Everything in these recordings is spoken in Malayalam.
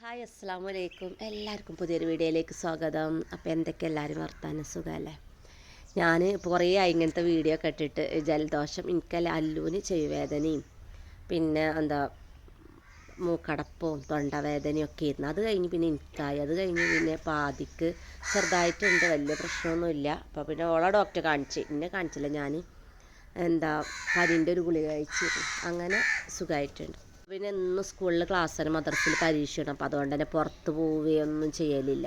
ഹായ് അസ്സാം വലൈക്കും എല്ലാവർക്കും പുതിയൊരു വീഡിയോയിലേക്ക് സ്വാഗതം. അപ്പോൾ എന്തൊക്കെ എല്ലാവരും വർത്താനം? സുഖമല്ലേ ഞാൻ ഇപ്പോൾ കുറേ ആയി ഇങ്ങനത്തെ വീഡിയോ ഒക്കെ ഇട്ടിട്ട്. ജലദോഷം എനിക്കല്ല അല്ലൂന് ചെവിവേദനയും. പിന്നെ എന്താ മൂക്കടപ്പും തൊണ്ടവേദനയും ഒക്കെ ആയിരുന്നു. അത് കഴിഞ്ഞ് പിന്നെ എനിക്കായി. അത് കഴിഞ്ഞ് പിന്നെ പാതിക്ക് ചെറുതായിട്ടുണ്ട്. വലിയ പ്രശ്നമൊന്നുമില്ല. അപ്പോൾ പിന്നെ ഓളെ ഡോക്ടറെ കാണിച്ച്. എന്നെ കാണിച്ചില്ല ഞാൻ എന്താ പനിന്റെ ഒരു ഗുളിക കഴിച്ചിരുന്നു അങ്ങനെ സുഖമായിട്ടുണ്ട് പിന്നെ ഇന്ന് സ്കൂളിൽ ക്ലാസ്സിന് മദ്രസിൽ പരീക്ഷയാണ്. അപ്പോൾ അതുകൊണ്ട് തന്നെ പുറത്ത് പോവുകയൊന്നും ചെയ്യലില്ല.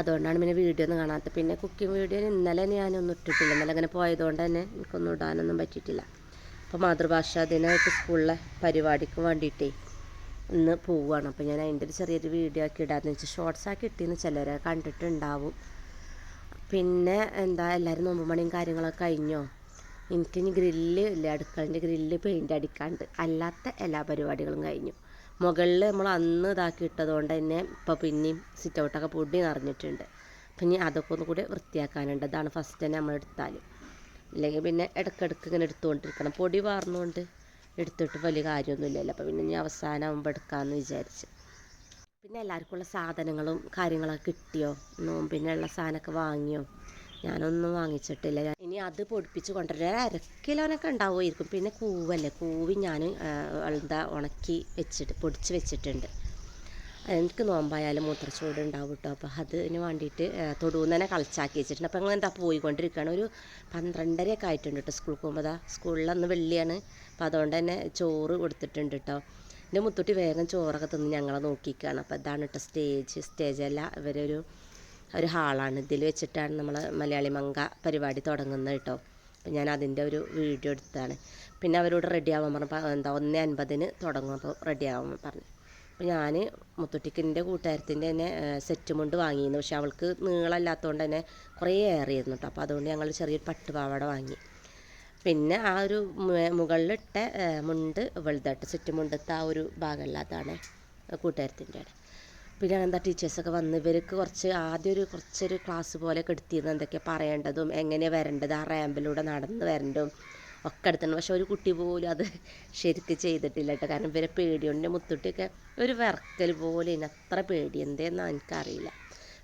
അതുകൊണ്ടാണ് പിന്നെ വീഡിയോ ഒന്നും കാണാത്തത്. പിന്നെ കുക്കിംഗ് വീഡിയോ ഇന്നലെ ഞാനൊന്നും ഇട്ടിട്ടില്ല. ഇന്നലെ അങ്ങനെ പോയതുകൊണ്ട് തന്നെ എനിക്കൊന്നും ഇടാനൊന്നും പറ്റിയിട്ടില്ല. അപ്പോൾ മാതൃഭാഷാ ദിനമായിട്ട് സ്കൂളിലെ പരിപാടിക്ക് വേണ്ടിയിട്ടേ ഇന്ന് പോവുകയാണ്. അപ്പോൾ ഞാൻ അതിന്റെ ഒരു ചെറിയൊരു വീഡിയോ ആക്കി ഇടാമെന്ന് വെച്ചാൽ ഷോർട്സ് ആക്കി ഇട്ടിന്ന് ചിലരെ കണ്ടിട്ടുണ്ടാവും. പിന്നെ എന്താ എല്ലാവരും നോമ്പ് മണിയും കാര്യങ്ങളൊക്കെ കഴിഞ്ഞോ? എനിക്കിനി ഗ്രില്ല് ഇല്ല. അടുക്കളന്റെ ഗ്രില്ല് പെയിന്റ് അടിക്കാണ്ട്. അല്ലാത്ത എല്ലാ പരിപാടികളും കഴിഞ്ഞു. മുകളിൽ നമ്മൾ അന്ന് ഇതാക്കി ഇട്ടതുകൊണ്ട് തന്നെ ഇപ്പോൾ പിന്നെയും സിറ്റ് ഔട്ടൊക്കെ പൊടി നിറഞ്ഞിട്ടുണ്ട്. അപ്പം ഇനി അതൊക്കെ ഒന്ന് കൂടി വൃത്തിയാക്കാനുണ്ട്. അതാണ് ഫസ്റ്റ് തന്നെ നമ്മൾ എടുത്താൽ. അല്ലെങ്കിൽ പിന്നെ ഇടയ്ക്കിടയ്ക്ക് ഇങ്ങനെ എടുത്തുകൊണ്ടിരിക്കണം. പൊടി വാർന്നുകൊണ്ട് എടുത്തിട്ട് വലിയ കാര്യമൊന്നുമില്ലല്ലോ അപ്പോൾ പിന്നെ ഇനി അവസാനം ആകുമ്പോൾ എടുക്കാമെന്ന് വിചാരിച്ച്. പിന്നെ എല്ലാവർക്കും ഉള്ള സാധനങ്ങളും കാര്യങ്ങളൊക്കെ കിട്ടിയോ? നോമ്പിനുള്ള സാധനമൊക്കെ വാങ്ങിയോ? ഞാനൊന്നും വാങ്ങിച്ചിട്ടില്ല. ഇനി അത് പൊടിപ്പിച്ച് കൊണ്ടുവരാൻ ഒരു അര കിലോനൊക്കെ ഉണ്ടാവുമായിരിക്കും. പിന്നെ കൂവല്ലേ? കൂവി ഞാൻ എന്താ ഉണക്കി വെച്ചിട്ട് പൊടിച്ച് വെച്ചിട്ടുണ്ട്. എനിക്ക് നോമ്പായാലും മൂത്രച്ചൂട് ഉണ്ടാവും കേട്ടോ. അപ്പോൾ അതിന് വേണ്ടിയിട്ട് തൊടുന്ന് തന്നെ കളിച്ചാക്കി വെച്ചിട്ടുണ്ട്. അപ്പോൾ എന്താ പോയിക്കൊണ്ടിരിക്കുകയാണ്. ഒരു പന്ത്രണ്ടരയൊക്കെ ആയിട്ടുണ്ട് കേട്ടോ സ്കൂൾ പോകുമ്പോൾ അതാ സ്കൂളിൽ അന്ന് വെള്ളിയാണ്. അപ്പോൾ അതുകൊണ്ട് തന്നെ ചോറ് കൊടുത്തിട്ടുണ്ട് കേട്ടോ. എന്റെ മുത്തൂട്ടി വേഗം ചോറൊക്കെ തിന്ന് ഞങ്ങളെ നോക്കിക്കാണ്. അപ്പോൾ ഇതാണ് കേട്ടോ സ്റ്റേജ്. സ്റ്റേജല്ല ഇവരൊരു ഒരു ഹാളാണ്. ഇതിൽ വെച്ചിട്ടാണ് നമ്മൾ മലയാളി മങ്ക പരിപാടി തുടങ്ങുന്നത് കേട്ടോ. അപ്പം ഞാൻ അതിന്റെ ഒരു വീഡിയോ എടുത്താണ് പിന്നെ അവരോട് റെഡി ആവാൻ പറഞ്ഞു എന്താ ഒന്നേ അൻപതിന് തുടങ്ങും അപ്പോൾ റെഡി ആവാൻ പറഞ്ഞു. അപ്പോൾ ഞാൻ മുത്തുട്ടിക്കിന്റെ കൂട്ടുകാരത്തിന്റെ തന്നെ സെറ്റ് മുണ്ട് വാങ്ങിയിരുന്നു. പക്ഷെ അവൾക്ക് നീളമില്ലാത്തതുകൊണ്ട് തന്നെ കുറേ ഏറിയിരുന്നു കേട്ടോ. അപ്പോൾ അതുകൊണ്ട് ഞങ്ങൾ ചെറിയൊരു പട്ടുപാവാട വാങ്ങി. പിന്നെ ആ ഒരു മുകളിലിട്ട മുണ്ട് വെളുതായിട്ട് സെറ്റ് മുണ്ടത്തെ ആ ഒരു ഭാഗമല്ലാത്തതാണ് കൂട്ടുകാരത്തിന്റെ പിന്നെ എന്താ ടീച്ചേഴ്സൊക്കെ വന്ന് ഇവർക്ക് കുറച്ച് ആദ്യം ഒരു കുറച്ചൊരു ക്ലാസ് പോലെ എടുത്തിരുന്നു. എന്തൊക്കെ പറയേണ്ടതും എങ്ങനെ വരേണ്ടത് ആ റാമ്പിലൂടെ നടന്ന് വരേണ്ടതും ഒക്കെ എടുത്തിട്ടുണ്ട്. പക്ഷെ ഒരു കുട്ടി പോലും അത് ശരിക്ക് ചെയ്തിട്ടില്ല കേട്ടോ. കാരണം ഇവരെ പേടിയുണ്ട്. മുത്തുട്ടിയൊക്കെ ഒരു വിറക്കൽ പോലെ അത്ര പേടി. എന്തേന്നാ എനിക്കറിയില്ല.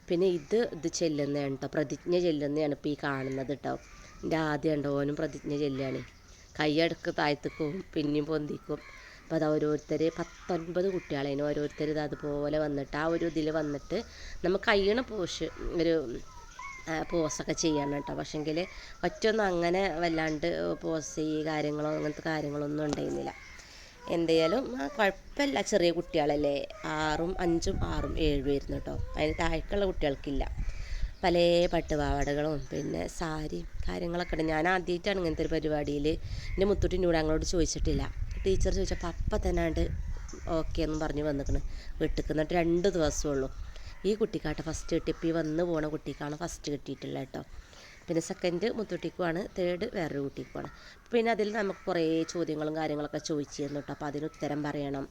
പിന്നെ ഇത് ഇത് ചെല്ലുന്നതാണ് കേട്ടോ. പ്രതിജ്ഞ ചെല്ലുന്നതാണ് ഇപ്പോൾ ഈ കാണുന്നത് കേട്ടോ. എന്റെ ആദ്യം ഉണ്ടോ ഓനും പ്രതിജ്ഞ ചെല്ലുകയാണ്. കൈയടക്ക് താഴ്ത്തിക്കും പിന്നെയും പൊന്തിക്കും. അപ്പോൾ അത് ഓരോരുത്തർ പത്തൊൻപത് കുട്ടികളതിന് ഓരോരുത്തർ ഇത് അതുപോലെ വന്നിട്ട് ആ ഒരു ഇതിൽ വന്നിട്ട് നമുക്ക് കഴിയണ പോഷ് ഒരു പോസൊക്കെ ചെയ്യണം കേട്ടോ. പക്ഷെങ്കിൽ ഒറ്റൊന്നും അങ്ങനെ വല്ലാണ്ട് പോസ് ചെയ്യ കാര്യങ്ങളോ അങ്ങനത്തെ കാര്യങ്ങളൊന്നും ഉണ്ടായിരുന്നില്ല. എന്തായാലും കുഴപ്പമില്ല. ചെറിയ കുട്ടികളല്ലേ. ആറും അഞ്ചും ആറും ഏഴും ആയിരുന്നു കേട്ടോ. അതിന് താഴേക്കുള്ള കുട്ടികൾക്കില്ല. പല പട്ടുപാവാടകളും പിന്നെ സാരിയും കാര്യങ്ങളൊക്കെ ഉണ്ട്. ഞാൻ ആദ്യമായിട്ടാണ് ഇങ്ങനത്തെ ഒരു പരിപാടിയിൽ എന്റെ മുത്തുട്ടിനോട് ഞങ്ങളോട് ചോദിച്ചിട്ടില്ല. ടീച്ചർ ചോദിച്ചപ്പോൾ അപ്പം തന്നെ ആണ്ട് ഓക്കെ എന്ന് പറഞ്ഞ് വന്നിക്കണ്. വീട്ടിൽ എന്നിട്ട് രണ്ട് ദിവസമുള്ളൂ ഈ കുട്ടിക്കാട്ടെ ഫസ്റ്റ് കിട്ടിയപ്പോൾ ഈ വന്ന് പോണ കുട്ടിക്കാണ് ഫസ്റ്റ് കിട്ടിയിട്ടുള്ളത് കേട്ടോ. പിന്നെ സെക്കൻഡ് മുത്തുട്ടിക്കുമാണ് തേർഡ് വേറൊരു കുട്ടിക്കുമാണ് പിന്നെ അതിൽ നമുക്ക് കുറേ ചോദ്യങ്ങളും കാര്യങ്ങളൊക്കെ ചോദിച്ചിരുന്നു കേട്ടോ. അപ്പോൾ അതിന് ഉത്തരം പറയണം.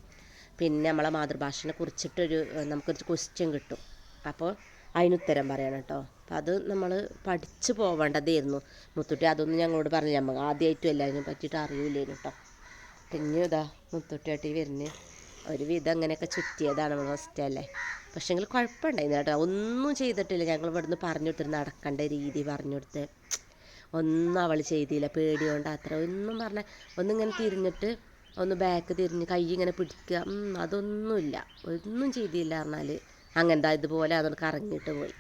പിന്നെ നമ്മളെ മാതൃഭാഷനെ കുറിച്ചിട്ടൊരു നമുക്കൊരു ക്വസ്റ്റ്യൻ കിട്ടും. അപ്പോൾ അതിനുത്തരം പറയണം കേട്ടോ. അപ്പം അത് നമ്മൾ പഠിച്ചു പോവേണ്ടതായിരുന്നു. മുത്തുട്ടി അതൊന്നും ഞങ്ങളോട് പറഞ്ഞില്ല. നമ്മൾ ആദ്യമായിട്ടും അതിനെ പറ്റിയിട്ട് അറിയില്ലായിരുന്നു കേട്ടോ. പിന്നെ ഇതാ മുത്തുട്ടിയാട്ടി വരുന്നു. ഒരു വിധം അങ്ങനെയൊക്കെ ചുറ്റിയതാണ് നമ്മൾ ഫസ്റ്റ് അല്ലേ. പക്ഷേങ്കിൽ കുഴപ്പമുണ്ടായിരുന്നു കേട്ടോ. ഒന്നും ചെയ്തിട്ടില്ല. ഞങ്ങൾ ഇവിടുന്ന് പറഞ്ഞു കൊടുത്തിട്ട് നടക്കേണ്ട രീതി പറഞ്ഞു കൊടുത്ത്. ഒന്നും അവൾ ചെയ്തില്ല. പേടിയോണ്ട് അത്ര. ഒന്നും പറഞ്ഞ ഒന്നിങ്ങനെ തിരിഞ്ഞിട്ട് ഒന്ന് ബാക്ക് തിരിഞ്ഞ് കൈ ഇങ്ങനെ പിടിക്കുക. അതൊന്നുമില്ല. ഒന്നും ചെയ്തില്ല പറഞ്ഞാൽ അങ്ങനത്തെ ഇതുപോലെ അതുകൊണ്ട് കറങ്ങിയിട്ട് പോയി.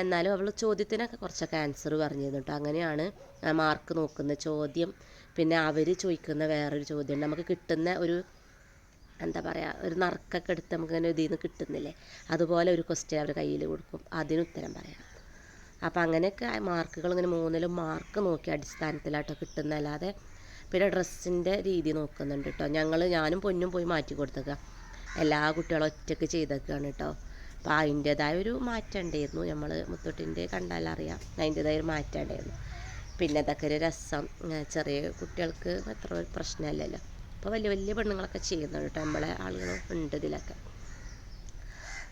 എന്നാലും അവൾ ചോദ്യത്തിനൊക്കെ കുറച്ചൊക്കെ ആൻസർ പറഞ്ഞിരുന്നു കേട്ടോ. അങ്ങനെയാണ് മാർക്ക് നോക്കുന്ന ചോദ്യം. പിന്നെ അവർ ചോദിക്കുന്ന വേറൊരു ചോദ്യം നമുക്ക് കിട്ടുന്ന ഒരു എന്താ പറയുക ഒരു നറുക്കൊക്കെ എടുത്ത് നമുക്ക് ഇങ്ങനെ ഇതിൽ നിന്ന് കിട്ടുന്നില്ലേ? അതുപോലെ ഒരു ക്വസ്റ്റ്യൻ അവർ കയ്യിൽ കൊടുക്കും. അതിന് ഉത്തരം പറയാം. അപ്പോൾ അങ്ങനെയൊക്കെ മാർക്കുകൾ ഇങ്ങനെ മൂന്നിലും മാർക്ക് നോക്കി അടിസ്ഥാനത്തിലാട്ടോ കിട്ടുന്നതല്ലാതെ പിന്നെ ഡ്രസ്സിന്റെ രീതി നോക്കുന്നുണ്ട് കേട്ടോ ഞങ്ങൾ ഞാനും പൊന്നും പോയി മാറ്റി കൊടുത്തേക്കുക എല്ലാ കുട്ടികളും ഒറ്റയ്ക്ക് ചെയ്തേക്കാണ് കേട്ടോ അപ്പോൾ അതിന്റേതായ ഒരു മാറ്റം ഉണ്ടായിരുന്നു. നമ്മൾ മുത്തോട്ടിന്റെ കണ്ടാലറിയാം. അതിന്റേതായ ഒരു മാറ്റം ഉണ്ടായിരുന്നു. പിന്നെ അതൊക്കെ ഒരു രസം. ചെറിയ കുട്ടികൾക്ക് അത്ര ഒരു പ്രശ്നമല്ലല്ലോ. അപ്പോൾ വലിയ വലിയ പെണ്ണുങ്ങളൊക്കെ ചെയ്യുന്നുണ്ട് കേട്ടോ. നമ്മളെ ആളുകളും ഉണ്ട് ഇതിലൊക്കെ.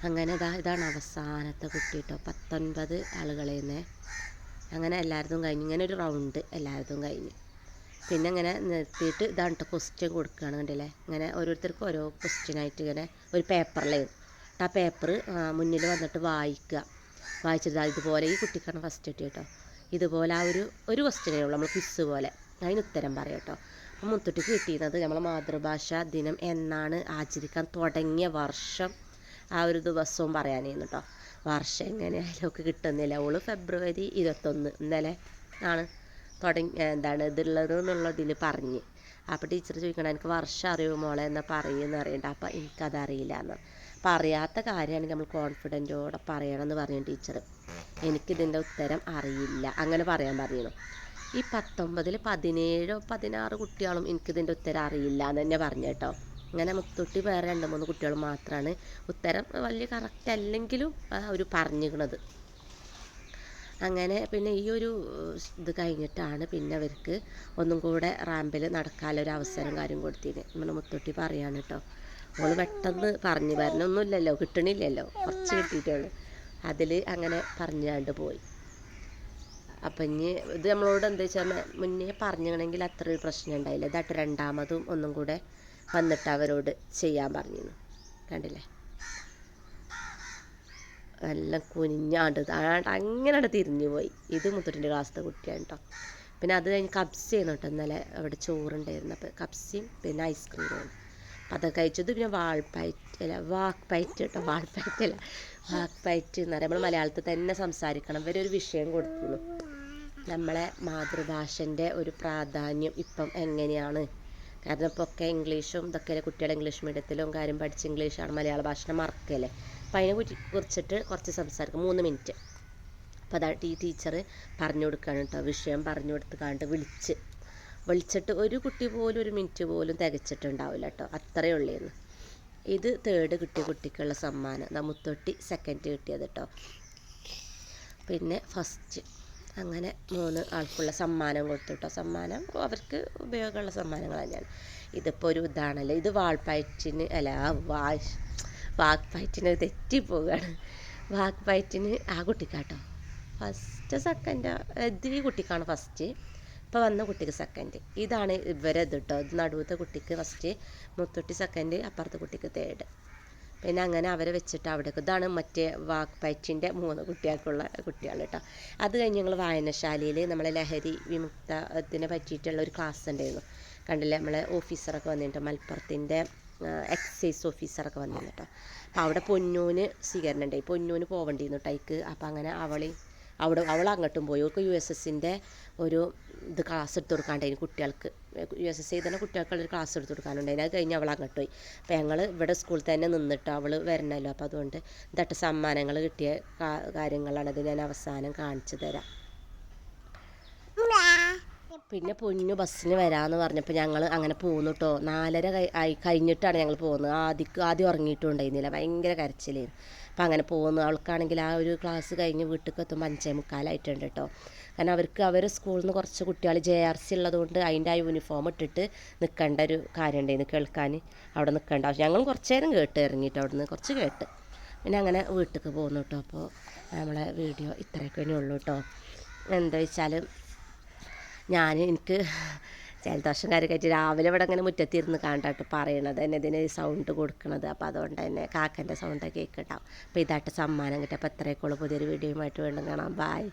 അങ്ങനെ ഇതാ ഇതാണ് അവസാനത്തെ കുട്ടി കേട്ടോ. പത്തൊൻപത് ആളുകളേന്ന് അങ്ങനെ എല്ലാവരും കഴിഞ്ഞു ഇങ്ങനെ ഒരു റൗണ്ട് എല്ലാവരും കഴിഞ്ഞു. പിന്നെ ഇങ്ങനെ നിർത്തിയിട്ട് ഇതാണ് കേട്ടോ ക്വസ്റ്റ്യൻ കൊടുക്കുകയാണ് കണ്ടില്ലേ? ഇങ്ങനെ ഓരോരുത്തർക്കും ഓരോ ക്വസ്റ്റ്യനായിട്ട് ഇങ്ങനെ ഒരു പേപ്പറിലായിരുന്നു ആ പേപ്പർ മുന്നിൽ വന്നിട്ട് വായിക്കുക. വായിച്ചിട്ട് ഇതുപോലെ ഈ കുട്ടിക്കാണ് ഫസ്റ്റ് കിട്ടി കേട്ടോ ഇതുപോലെ ആ ഒരു ഒരു ക്വസ്റ്റ്യനേ ഉള്ളൂ. നമ്മൾ ക്വിസ് പോലെ. അതിന് ഉത്തരം പറയാം കേട്ടോ. അപ്പം മുത്തുട്ടിക്ക് കിട്ടിയിരുന്നത് നമ്മളെ മാതൃഭാഷാ ദിനം എന്നാണ് ആചരിക്കാൻ തുടങ്ങിയ വർഷം ആ ഒരു ദിവസവും പറയാനായിരുന്നു കേട്ടോ. വർഷം എങ്ങനെയായാലും ഒക്കെ കിട്ടുന്നില്ല. ഓൾ ഫെബ്രുവരി ഇരുപത്തൊന്ന് ഇന്നലെ ആണ് തുടങ്ങി എന്താണ് ഇതുള്ളത് എന്നുള്ളതിൽ പറഞ്ഞ്. അപ്പോൾ ടീച്ചർ ചോദിക്കണം എനിക്ക് വർഷം അറിയുമോ മോളെ? എന്നാ പറയുമെന്ന് അറിയണ്ട അപ്പോൾ എനിക്കത് അറിയില്ല എന്ന്. അപ്പം അറിയാത്ത കാര്യമാണെങ്കിൽ നമ്മൾ കോൺഫിഡന്റോടെ പറയണം എന്ന് പറഞ്ഞു ടീച്ചർ എനിക്കിതിന്റെ ഉത്തരം അറിയില്ല. അങ്ങനെ പറയാൻ പറഞ്ഞു ഈ പത്തൊമ്പതിൽ പതിനേഴോ പതിനാറ് കുട്ടികളും എനിക്കിതിന്റെ ഉത്തരം അറിയില്ല എന്ന് തന്നെ പറഞ്ഞു കേട്ടോ. അങ്ങനെ മുത്തൊട്ടി വേറെ രണ്ട് മൂന്ന് കുട്ടികൾ മാത്രമാണ് ഉത്തരം വലിയ കറക്റ്റ് അല്ലെങ്കിലും അവർ പറഞ്ഞിരിക്കണത്. അങ്ങനെ പിന്നെ ഈ ഒരു ഇത് കഴിഞ്ഞിട്ടാണ് പിന്നെ അവർക്ക് ഒന്നും കൂടെ റാമ്പിൽ നടക്കാനൊരു അവസരം കാര്യം കൊടുത്തിന്. നമ്മുടെ മുത്തൊട്ടി പറയാണ് കേട്ടോ. ഓൾ പെട്ടെന്ന് പറഞ്ഞു വരണമൊന്നുമില്ലല്ലോ കിട്ടണില്ലല്ലോ. കുറച്ച് കിട്ടിയിട്ടുള്ളൂ അതിൽ അങ്ങനെ പറഞ്ഞാണ്ട് പോയി. അപ്പം ഇനി ഇത് നമ്മളോട് എന്താ വെച്ചാൽ മുന്നേ പറഞ്ഞിരുന്നെങ്കിൽ അത്ര ഒരു പ്രശ്നം ഉണ്ടായില്ല. ഇതായിട്ട് രണ്ടാമതും ഒന്നും കൂടെ വന്നിട്ട് അവരോട് ചെയ്യാൻ പറഞ്ഞിരുന്നു. കണ്ടില്ലേ? എല്ലാം കുനിഞ്ഞാണ്ട് അങ്ങനെ തിരിഞ്ഞു പോയി. ഇത് മുത്തൂറ്റിന്റെ ക്ലാസ്സിലെ കുട്ടിയാണ് കേട്ടോ പിന്നെ അത് കഴിഞ്ഞ് കബ്സ ചെയ്യുന്നു കേട്ടോ ഇന്നലെ അവിടെ ചോറുണ്ടായിരുന്നു അപ്പോൾ കബ്സിയും പിന്നെ ഐസ്ക്രീമും അതൊക്കെ കഴിച്ചത് പിന്നെ വാൾപ്പയറ്റല വാക്പയറ്റ് കേട്ടോ വാൾപ്പയറ്റല വാക്പയറ്റ് എന്ന് പറയുമ്പോൾ മലയാളത്തിൽ തന്നെ സംസാരിക്കണം. ഇവരൊരു വിഷയം കൊടുക്കുന്നു നമ്മളെ മാതൃഭാഷന്റെ ഒരു പ്രാധാന്യം ഇപ്പം എങ്ങനെയാണ്? കാരണം ഇപ്പോൾ ഒക്കെ ഇംഗ്ലീഷും ഇതൊക്കെ കുട്ടികളെ ഇംഗ്ലീഷ് മീഡിയത്തിലും കാര്യം പഠിച്ച് ഇംഗ്ലീഷാണ് മലയാള ഭാഷനെ മറക്കല്ലേ അപ്പം അതിനെ കുറിച്ചിട്ട് കുറച്ച് സംസാരിക്കും. മൂന്ന് മിനിറ്റ് അപ്പോൾ അതായിട്ട് ഈ ടീച്ചർ പറഞ്ഞു കൊടുക്കുകയാണ് കേട്ടോ. വിഷയം പറഞ്ഞു കൊടുത്ത് കണ്ട് വിളിച്ച് വിളിച്ചിട്ട് ഒരു കുട്ടി പോലും ഒരു മിനിറ്റ് പോലും തികച്ചിട്ടുണ്ടാവില്ല കേട്ടോ. അത്രയേ ഉള്ളേന്ന്. ഇത് തേർഡ് കിട്ടിയ കുട്ടിക്കുള്ള സമ്മാനം. നമുത്തൊട്ടി മുത്തൊട്ടി സെക്കൻഡ് കിട്ടിയത് കേട്ടോ. പിന്നെ ഫസ്റ്റ് അങ്ങനെ മൂന്ന് ആൾക്കുള്ള സമ്മാനം കൊടുത്തു കേട്ടോ. സമ്മാനം അവർക്ക് ഉപയോഗമുള്ള സമ്മാനങ്ങൾ തന്നെയാണ്. ഇതിപ്പോൾ ഒരു ഇതാണല്ലോ. ഇത് വാൾപ്പയറ്റിന് അല്ല വാഷ് വാക്ക് തെറ്റിപ്പോവുകയാണ്. വാക്ക് ആ കുട്ടിക്കാട്ടോ. ഫസ്റ്റ് സെക്കൻഡ് ഇത് ഈ കുട്ടിക്കാണ് ഫസ്റ്റ് ഇപ്പോൾ വന്ന കുട്ടിക്ക് സെക്കൻഡ് ഇതാണ് ഇവരെ ഇത് കേട്ടോ ഇത് നടുവത്തെ കുട്ടിക്ക് ഫസ്റ്റ് മുത്തൊട്ടി സെക്കൻഡ് അപ്പുറത്തെ കുട്ടിക്ക് തേർഡ് പിന്നെ അങ്ങനെ അവരെ വെച്ചിട്ട് അവിടെ ഇതാണ് മറ്റേ വാക്ക് പയറ്റിന്റെ മൂന്ന് കുട്ടികൾക്കുള്ള കുട്ടികൾ കേട്ടോ അത് കഴിഞ്ഞ് ഞങ്ങൾ വായനശാലയിൽ നമ്മളെ ലഹരി വിമുക്തത്തിനെ പറ്റിയിട്ടുള്ള ഒരു ക്ലാസ് ഉണ്ടായിരുന്നു. കണ്ടില്ലേ? നമ്മളെ ഓഫീസറൊക്കെ വന്നിട്ട് മലപ്പുറത്തിന്റെ എക്സൈസ് ഓഫീസറൊക്കെ വന്നിരുന്നു കേട്ടോ അപ്പോൾ അവിടെ പൊന്നൂന് സ്വീകരണം ഉണ്ടായി. പൊന്നൂന് പോവേണ്ടിയിരുന്നു ടൈക്ക് അപ്പോൾ അങ്ങനെ അവളി അവിടെ അവൾ അങ്ങോട്ടും പോയി. അവർക്ക് യു എസ് എസിന്റെ ഒരു ഇത് ക്ലാസ് എടുത്ത് കൊടുക്കാണ്ടായിരുന്നു കുട്ടികൾക്ക്. യു എസ് എസ് തന്നെ കുട്ടികൾക്കുള്ളൊരു ക്ലാസ് എടുത്ത് കൊടുക്കാനുണ്ടായിരുന്നു അത് കഴിഞ്ഞ് അവൾ അങ്ങോട്ട് പോയി. അപ്പോൾ ഞങ്ങൾ ഇവിടെ സ്കൂളിൽ തന്നെ നിന്നിട്ട് അവൾ വരണമല്ലോ അപ്പോൾ അതുകൊണ്ട് ഇതട്ട് സമ്മാനങ്ങൾ കിട്ടിയ കാര്യങ്ങളാണ്. അത് ഞാൻ അവസാനം കാണിച്ചു തരാം. പിന്നെ പൊന്നു ബസ്സിന് വരാമെന്ന് പറഞ്ഞപ്പോൾ ഞങ്ങൾ അങ്ങനെ പോന്നു കേട്ടോ നാലര ആയി കഴിഞ്ഞിട്ടാണ് ഞങ്ങൾ പോകുന്നത് ആദ്യം ആദ്യം ഉറങ്ങിയിട്ടുണ്ടായിരുന്നില്ല ഭയങ്കര കരച്ചിലായിരുന്നു. അപ്പം അങ്ങനെ പോകുന്നു അവൾക്കാണെങ്കിൽ ആ ഒരു ക്ലാസ് കഴിഞ്ഞ് വീട്ടിലേക്ക് എത്തുമ്പോൾ അഞ്ചേ മുക്കാലായിട്ടുണ്ട് കേട്ടോ കാരണം അവർക്ക് അവർ സ്കൂളിൽ നിന്ന് കുറച്ച് കുട്ടികൾ ജെ ആർ സി ഉള്ളതുകൊണ്ട് അതിന്റെ ആ യൂണിഫോം ഇട്ടിട്ട് നിൽക്കേണ്ട ഒരു കാര്യം ഉണ്ടായിരുന്നു കേൾക്കാൻ. അവിടെ നിൽക്കേണ്ട ഞങ്ങൾ കുറച്ച് നേരം കേട്ട് ഇറങ്ങിയിട്ട് അവിടെ നിന്ന് കുറച്ച് കേട്ട്. പിന്നെ അങ്ങനെ വീട്ടിലേക്ക് പോകുന്നു കേട്ടോ അപ്പോൾ നമ്മളെ വീഡിയോ ഇത്രയൊക്കെ ഉള്ളൂ കേട്ടോ എന്താ വെച്ചാൽ ഞാൻ എനിക്ക് ജലദോഷം കാര്യമായിട്ട് രാവിലെ ഇവിടെ അങ്ങനെ മുറ്റത്തിരുന്ന് കണ്ടാട്ട് പറയണത്. തന്നെ ഇതിന് സൗണ്ട് കൊടുക്കണത്. അപ്പോൾ അതുകൊണ്ട് തന്നെ കാക്കന്റെ സൗണ്ടൊക്കെ കേൾക്കണ്ടാവും അപ്പോൾ ഇതായിട്ട് സമ്മാനം കിട്ടിയപ്പോൾ എത്രയൊക്കെയുള്ളൂ പുതിയൊരു വീഡിയോയുമായിട്ട് വീണ്ടും കാണാം. ബായ്